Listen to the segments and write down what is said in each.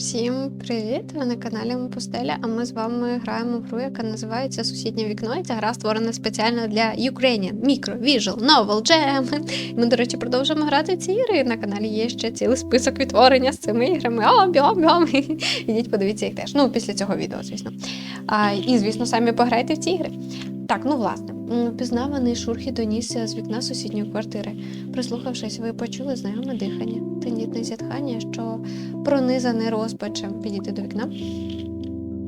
Всім привіт! Ви на каналі Пустеля, а ми з вами граємо в гру, яка називається Сусіднє вікно. І ця гра створена спеціально для Ukrainian Micro Visual Novel Jam. Ми, до речі, продовжуємо грати ці ігри. На каналі є ще цілий список відтворення з цими іграми. О, бігом, бігом. Ідіть, подивіться їх теж. Ну, після цього відео, звісно. А, і, звісно, самі пограйте в ці ігри. Так, ну власне, впізнаваний шурхіт донісся з вікна сусідньої квартири. Прислухавшись, ви почули знайоме дихання, тендітне зітхання, що пронизане розпачем. Підійти до вікна.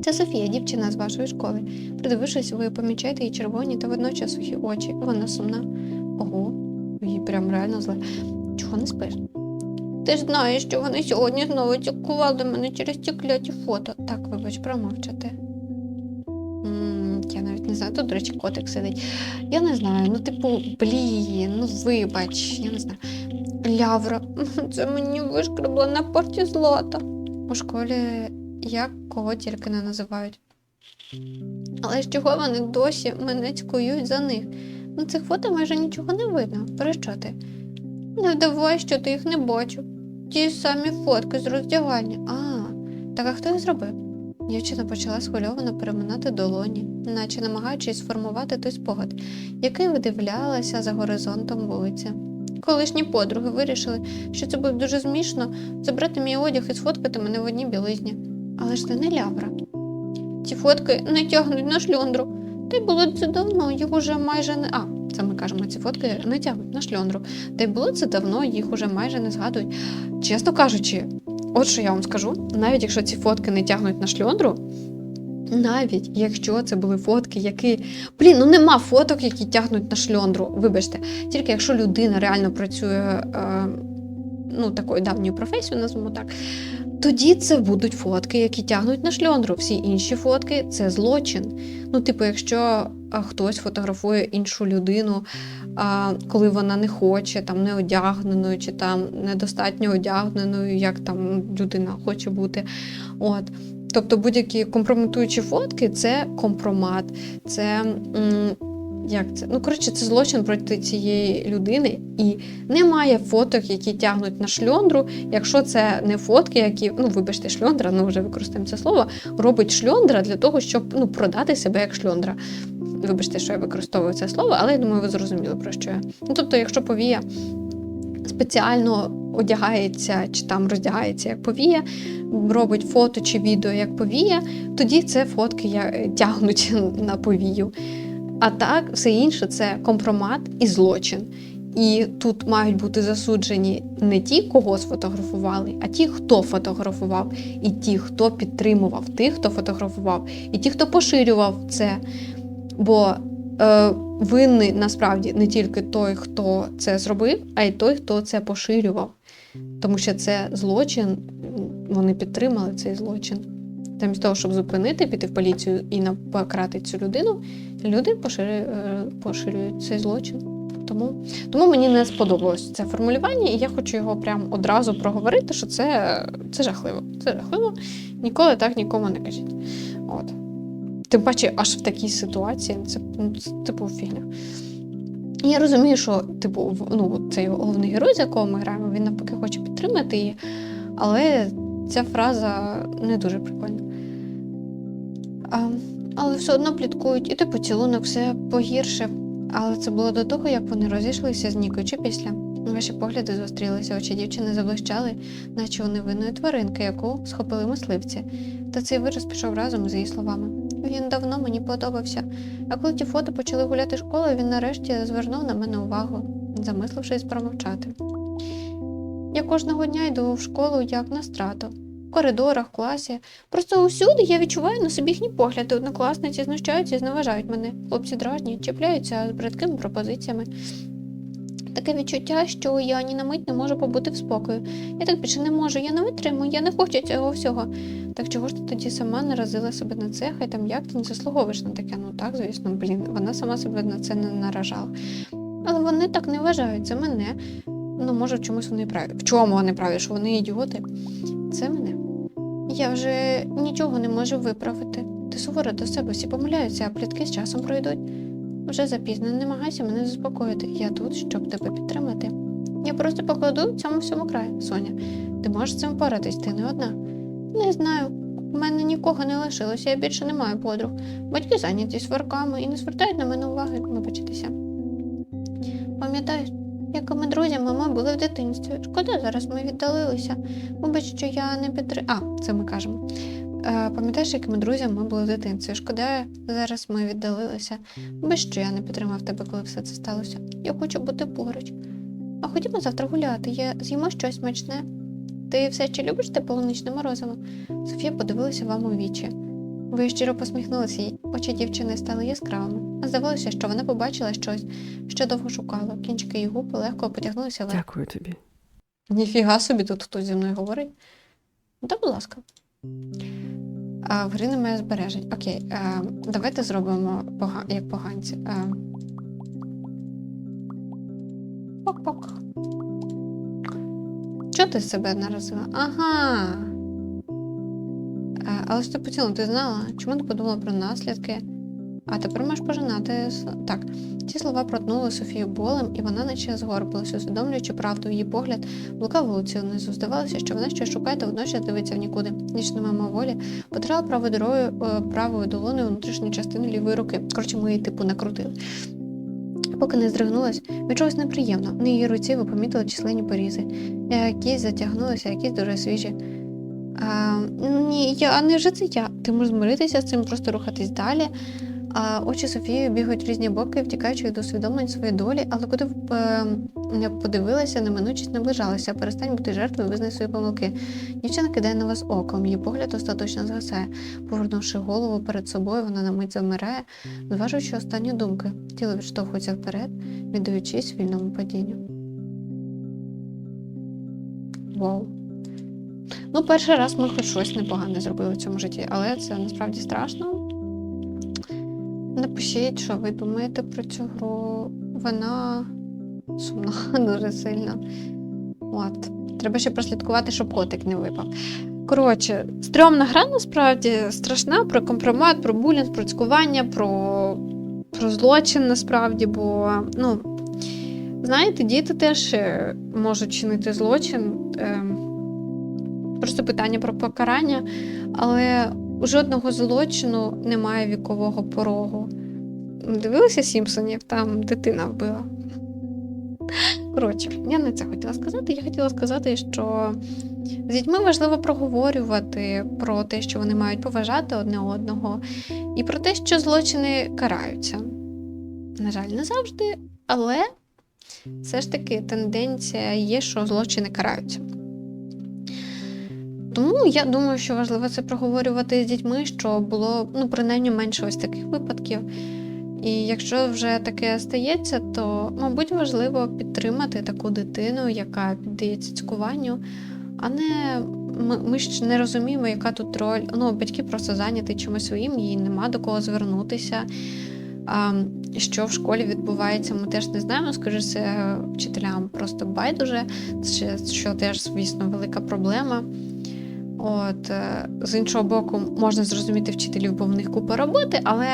Це Софія, дівчина з вашої школи. Придивившись, ви помічаєте її червоні та водночас сухі очі. Вона сумна. Ого, їй прям реально зле. Чого не спиш? Ти ж знаєш, що вони сьогодні знову цікували мене через ці кляті фото. Так, вибач, промовчати. Я навіть не знаю, тут, до речі, котик сидить. Я не знаю, ну, типу, блін, ну вибач, я не знаю. Лявра, це мені вишкребло на порті злота. У школі як кого тільки не називають. Але ж чого вони досі мене цькують за них? На цих фото майже нічого не видно. Про що ти? Не вдавай, що ти їх не бачив. Ті самі фотки з роздягальні. А, так а хто їх зробив? Дівчина почала схвильовано переминати долоні, наче намагаючись сформувати той спогад, який видивлялася за горизонтом вулиці. Колишні подруги вирішили, що це буде дуже змішно забрати мій одяг і сфоткати мене в одній білизні. Але ж це не лявра. Ці фотки не тягнуть на шльондру. Та й було це давно, їх уже майже не. А, це ми кажемо, ці фотки не тягнуть на шльондру. Та й було це давно, їх уже майже не згадують. Чесно кажучи, от що я вам скажу, навіть якщо ці фотки не тягнуть на шльондру, навіть якщо це були фотки, які. Блін, ну нема фоток, які тягнуть на шльондру. Вибачте, тільки якщо людина реально працює е, ну, такою давньою професією, назвемо так, тоді це будуть фотки, які тягнуть на шльондру. Всі інші фотки це злочин. Ну, типу, якщо хтось фотографує іншу людину, коли вона не хоче, там не одягненою, чи там недостатньо одягненою, як там людина хоче бути. От. Тобто будь-які компрометуючі фотки це компромат, це. як це? Ну, коротше, це злочин проти цієї людини, і немає фоток, які тягнуть на шльондру, якщо це не фотки, які, ну, вибачте, шльондра, ну вже використаємо це слово, робить шльондра для того, щоб ну, продати себе як шльондра. Вибачте, що я використовую це слово, але я думаю, ви зрозуміли, про що я. Ну, тобто, якщо повія спеціально одягається чи там роздягається як повія, робить фото чи відео як повія, тоді це фотки тягнуть на повію. А так, все інше це компромат і злочин. І тут мають бути засуджені не ті, кого сфотографували, а ті, хто фотографував, і ті, хто підтримував тих, хто фотографував, і ті, хто поширював це. Бо е, винний насправді не тільки той, хто це зробив, а й той, хто це поширював. Тому що це злочин, вони підтримали цей злочин. Замість того, щоб зупинити, піти в поліцію і покарати цю людину, люди поширюють, поширюють цей злочин. Тому, тому мені не сподобалось це формулювання, і я хочу його прям одразу проговорити, що це, це жахливо. Це жахливо. Ніколи так нікому не кажіть. От. Тим паче, аж в такій ситуації це, ну, типу фігня. І Я розумію, що типу, ну, цей головний герой, з якого ми граємо, він навпаки хоче підтримати її, але ця фраза не дуже прикольна. А, але все одно пліткують, і ти поцілунок все погіршив. Але це було до того, як вони розійшлися з Нікою чи після. Ваші погляди зустрілися, очі дівчини заблищали, наче у невинної тваринки, яку схопили мисливці. Та цей вираз пішов разом з її словами. Він давно мені подобався. А коли ті фото почали гуляти школою, він нарешті звернув на мене увагу, замислившись промовчати. Я кожного дня йду в школу як на страту. В коридорах, в класі. Просто усюди я відчуваю на собі їхні погляди. Однокласниці знущаються і зневажають мене. Хлопці дражні, чіпляються з бридкими пропозиціями. Таке відчуття, що я ні на мить не можу побути в спокою. Я так більше не можу, я не витримую, я не хочу цього всього. Так чого ж ти тоді сама наразила себе на це, хай там як ти не заслуговуєш на таке? Ну так, звісно, блін, вона сама себе на це не наражала. Але вони так не вважають за мене. Ну, може, в чомусь вони праві. В чому вони праві? Що вони ідіоти? Це мене. Я вже нічого не можу виправити. Ти сувора до себе, всі помиляються, а плітки з часом пройдуть. Вже запізно, не намагайся мене заспокоїти. Я тут, щоб тебе підтримати. Я просто покладу цьому всьому край, Соня. Ти можеш з цим впоратись, ти не одна. Не знаю. У мене нікого не лишилося, я більше не маю подруг. Батьки зайняті сварками і не звертають на мене уваги, вибачитися. Пам'ятаєш, якими друзями ми були в дитинстві. Шкода, зараз ми віддалилися. Вибач, що я не підтри... А, це ми кажемо. Пам'ятаєш, якими друзями ми були в дитинстві? Шкода, зараз ми віддалилися. Вибач, що я не підтримав тебе, коли все це сталося. Я хочу бути поруч. А ходімо завтра гуляти, є... з'їмо щось смачне. Ти все ще любиш те полуничне морозиво? Софія подивилася вам у вічі. Ви щиро посміхнулися, їй очі дівчини стали яскравими. А здавалося, що вона побачила щось, що довго шукала. Кінчики її губ легко потягнулися вверх. Дякую тобі. Ніфіга собі тут хтось зі мною говорить. Да, будь ласка. А, в гри немає збережень. Окей, а, давайте зробимо пога... як поганці. Пок-пок. Чого ти себе наразила? Ага. А, але ж ти поцілу, ти знала? Чому ти подумала про наслідки? А тепер можеш пожинати. Так, ці слова протнули Софію болем, і вона наче згорбилася, усвідомлюючи правду. Її погляд блукав вулицю внизу. Здавалося, що вона щось шукає та водночас дивиться в нікуди. Ніч не мимо потирала правою дорогою е, правою долоною внутрішню частину лівої руки. Коротше, ми її типу накрутили. Поки не здригнулась, від чогось неприємно. На її руці ви помітили численні порізи. Якісь затягнулися, якісь дуже свіжі. А, ні, я не вже це я. Ти можеш змиритися з цим, просто рухатись далі. А очі Софії бігають в різні боки, втікаючи від усвідомлень своєї долі, але куди б не подивилася, неминучість наближалася. Перестань бути жертвою, визнай свої помилки. Дівчина кидає на вас оком, її погляд остаточно згасає. Повернувши голову перед собою, вона на мить замирає, зважуючи останні думки. Тіло відштовхується вперед, віддаючись вільному падінню. Вау. Ну, перший раз ми хоч щось непогане зробили в цьому житті, але це насправді страшно. Напишіть, що ви думаєте про цю гру. Вона сумна дуже сильно. От. Треба ще прослідкувати, щоб котик не випав. Коротше, стрьомна гра насправді страшна про компромат, про булінг, про цькування, про, про злочин насправді, бо, ну, знаєте, діти теж е, можуть чинити злочин. Е, просто питання про покарання, але у жодного злочину немає вікового порогу. Дивилися Сімпсонів, там дитина вбила. Коротше, я не це хотіла сказати. Я хотіла сказати, що з дітьми важливо проговорювати про те, що вони мають поважати одне одного, і про те, що злочини караються. На жаль, не завжди, але все ж таки тенденція є, що злочини караються. Тому я думаю, що важливо це проговорювати з дітьми, щоб було ну, принаймні менше ось таких випадків. І якщо вже таке стається, то, мабуть, важливо підтримати таку дитину, яка піддається цькуванню, а не ми, ми ж не розуміємо, яка тут роль. Ну, батьки просто зайняті чимось своїм, їй нема до кого звернутися. А, що в школі відбувається, ми теж не знаємо. Скажи, це вчителям просто байдуже, це- що теж, звісно, велика проблема. От, е, з іншого боку, можна зрозуміти вчителів, бо в них купа роботи, але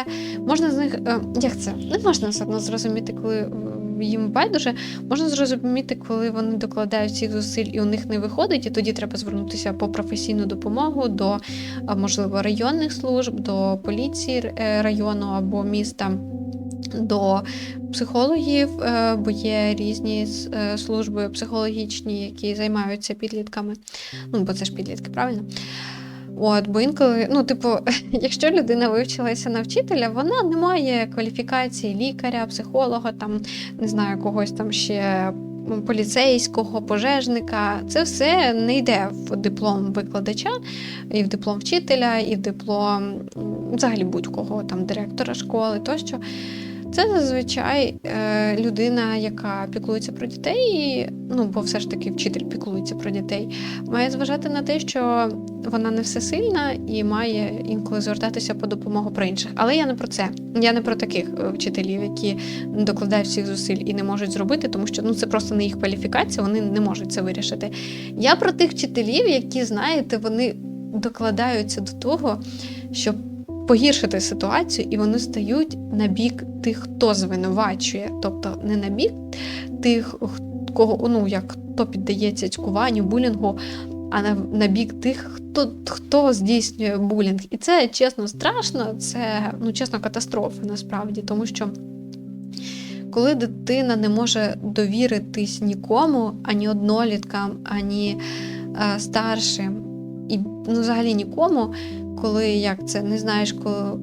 можна з них. е, Як це? Не можна все одно зрозуміти, коли їм байдуже. Можна зрозуміти, коли вони докладають всіх зусиль і у них не виходить, і тоді треба звернутися по професійну допомогу до, можливо, районних служб, до поліції е, району або міста. До психологів, е, бо є різні е, служби психологічні, які займаються підлітками. Ну, бо це ж підлітки, правильно? От, бо інколи, ну, типу, якщо людина вивчилася на вчителя, вона не має кваліфікації лікаря, психолога, там, не знаю, когось там ще поліцейського, пожежника. Це все не йде в диплом викладача, і в диплом вчителя, і в диплом взагалі будь-кого, там, директора школи тощо. Це зазвичай е, людина, яка піклується про дітей, і, ну бо все ж таки вчитель піклується про дітей, має зважати на те, що вона не всесильна і має інколи звертатися по допомогу про інших. Але я не про це. Я не про таких е, вчителів, які докладають всіх зусиль і не можуть зробити, тому що ну це просто не їх кваліфікація, вони не можуть це вирішити. Я про тих вчителів, які знаєте, вони докладаються до того, щоб погіршити ситуацію, і вони стають на бік тих, хто звинувачує, тобто не на бік тих, кого ну як хто піддається цькуванню, булінгу, а на, на бік тих, хто, хто здійснює булінг. І це чесно страшно, це ну чесно катастрофа насправді, тому що. Коли дитина не може довіритись нікому, ані одноліткам, ані е, старшим, і ну, взагалі нікому, коли як це не знаєш,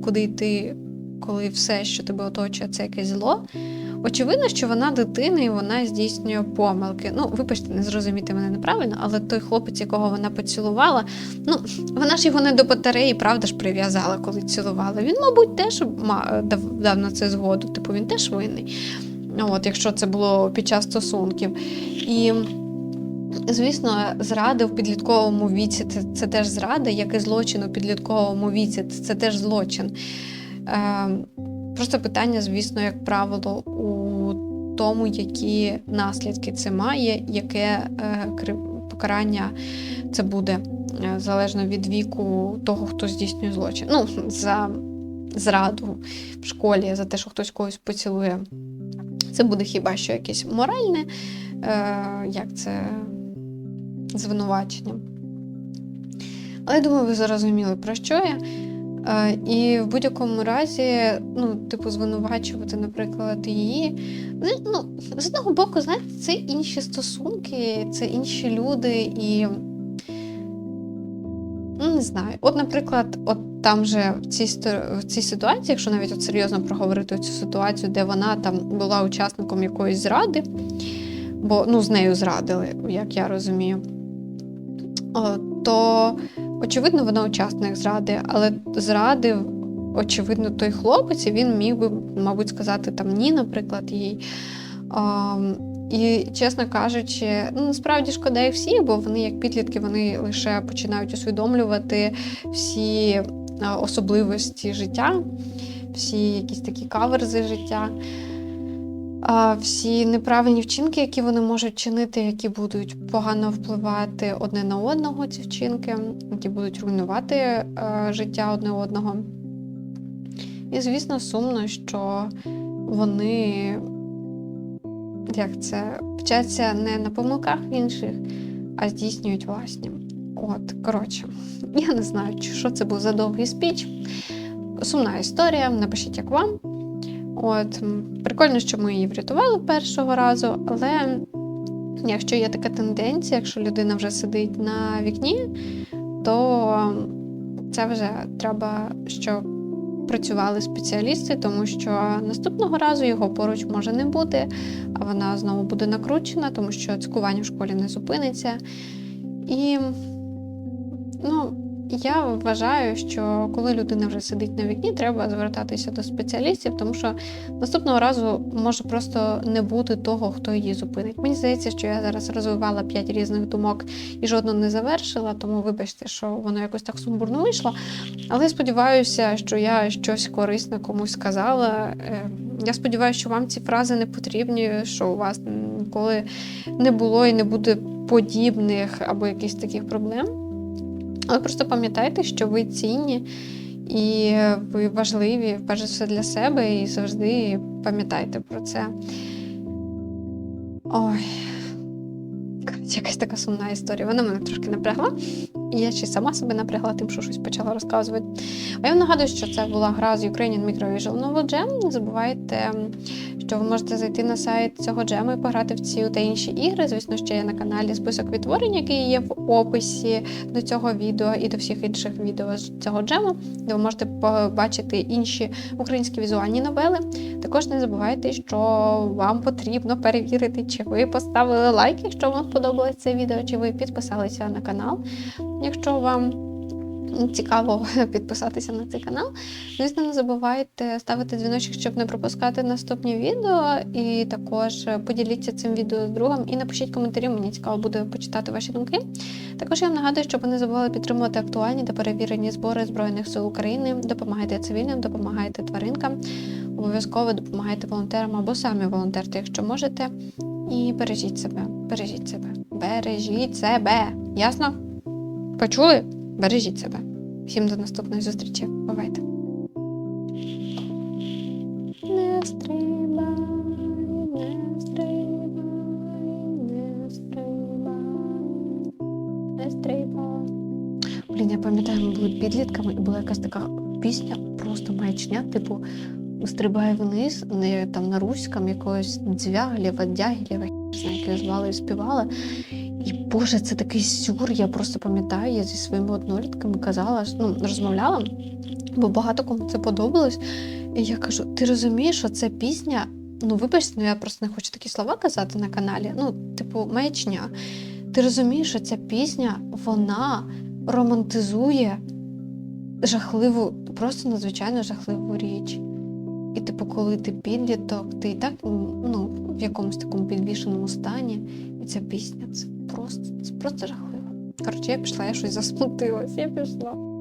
куди йти, коли все, що тебе оточує, це якесь зло. Очевидно, що вона дитина і вона здійснює помилки. Ну, вибачте, не зрозумійте мене неправильно, але той хлопець, якого вона поцілувала, ну вона ж його не до батареї, правда ж, прив'язала, коли цілувала. Він, мабуть, теж дав на це згоду. Типу, він теж винний. От, якщо це було під час стосунків. І Звісно, зради в підлітковому віці це, це теж зрада, як і злочин у підлітковому віці, це, це теж злочин. Е, просто питання, звісно, як правило, у тому, які наслідки це має, яке е, покарання це буде, е, залежно від віку того, хто здійснює злочин. Ну, за зраду в школі, за те, що хтось когось поцілує. Це буде хіба що якесь моральне, е, як це звинувачення. Але я думаю, ви зрозуміли, про що я. Е, І в будь-якому разі, ну, типу, звинувачувати, наприклад, її. Ну, з одного боку, знаєте, це інші стосунки, це інші люди, і ну, не знаю. От, наприклад, от там же в цій, в цій ситуації, якщо навіть от серйозно проговорити цю ситуацію, де вона там була учасником якоїсь зради, бо ну, з нею зрадили, як я розумію, то очевидно, вона учасник зради, але зради, очевидно, той хлопець, і він міг би, мабуть, сказати там ні, наприклад, їй. І, чесно кажучи, ну насправді шкода їх всіх, бо вони, як підлітки, вони лише починають усвідомлювати всі особливості життя, всі якісь такі каверзи життя, а, всі неправильні вчинки, які вони можуть чинити, які будуть погано впливати одне на одного, ці вчинки, які будуть руйнувати е, життя одне одного. І, звісно, сумно, що вони як це вчаться не на помилках інших, а здійснюють власні. От, коротше, я не знаю, що це був за довгий спіч. Сумна історія, напишіть, як вам. От, прикольно, що ми її врятували першого разу, але якщо є така тенденція, якщо людина вже сидить на вікні, то це вже треба, щоб працювали спеціалісти, тому що наступного разу його поруч може не бути, а вона знову буде накручена, тому що цькування в школі не зупиниться. І ну, я вважаю, що коли людина вже сидить на вікні, треба звертатися до спеціалістів, тому що наступного разу може просто не бути того, хто її зупинить. Мені здається, що я зараз розвивала п'ять різних думок і жодну не завершила, тому вибачте, що воно якось так сумбурно вийшло. Але сподіваюся, що я щось корисне комусь сказала. Е, Я сподіваюся, що вам ці фрази не потрібні, що у вас ніколи не було і не буде подібних або якихось таких проблем. Але просто пам'ятайте, що ви цінні і ви важливі, перш за все для себе, і завжди пам'ятайте про це. Ой. Якась така сумна історія. Вона мене трошки напрягла. І я ще сама себе напрягла тим, що щось почала розказувати. А я вам нагадую, що це була гра з Ukrainian Micro Visual Novel Jam. Не забувайте, що ви можете зайти на сайт цього джему і пограти в ці та інші ігри. Звісно, ще є на каналі список відтворень, який є в описі до цього відео і до всіх інших відео з цього джему, де ви можете побачити інші українські візуальні новели. Також не забувайте, що вам потрібно перевірити, чи ви поставили лайк, якщо вам сподобалось це відео, чи ви підписалися на канал. Якщо вам цікаво підписатися на цей канал, звісно, не забувайте ставити дзвіночок, щоб не пропускати наступні відео. І також поділіться цим відео з другом і напишіть коментарі, мені цікаво буде почитати ваші думки. Також я вам нагадую, щоб ви не забували підтримувати актуальні та перевірені збори Збройних сил України. Допомагайте цивільним, допомагайте тваринкам, обов'язково допомагайте волонтерам або самі волонтерте, якщо можете. І бережіть себе, бережіть себе, бережіть себе. Ясно? Почули? Бережіть себе. Всім до наступної зустрічі. Бувайте! Не стримай, не стримай, не стримай, не стримай. Блін, я пам'ятаю, ми були підлітками, і була якась така пісня, просто маячня, типу стрибає вниз, не там на руськам якогось дзвяглєва, дягілєва, знаю, яке звали і співала. Боже, це такий сюр. Я просто пам'ятаю, я зі своїми однолітками казала, ну, розмовляла, бо багато кому це подобалось. І я кажу: ти розумієш, що це пісня? Ну, вибачте, ну я просто не хочу такі слова казати на каналі. Ну, типу, маячня. Ти розумієш, що ця пісня вона романтизує жахливу, просто надзвичайно жахливу річ. І, типу, коли ти підліток, ти і так ну, в якомусь такому підвішеному стані, і ця пісня це просто, це просто жахливо. Коротше, я пішла, я щось засмутилась, я пішла.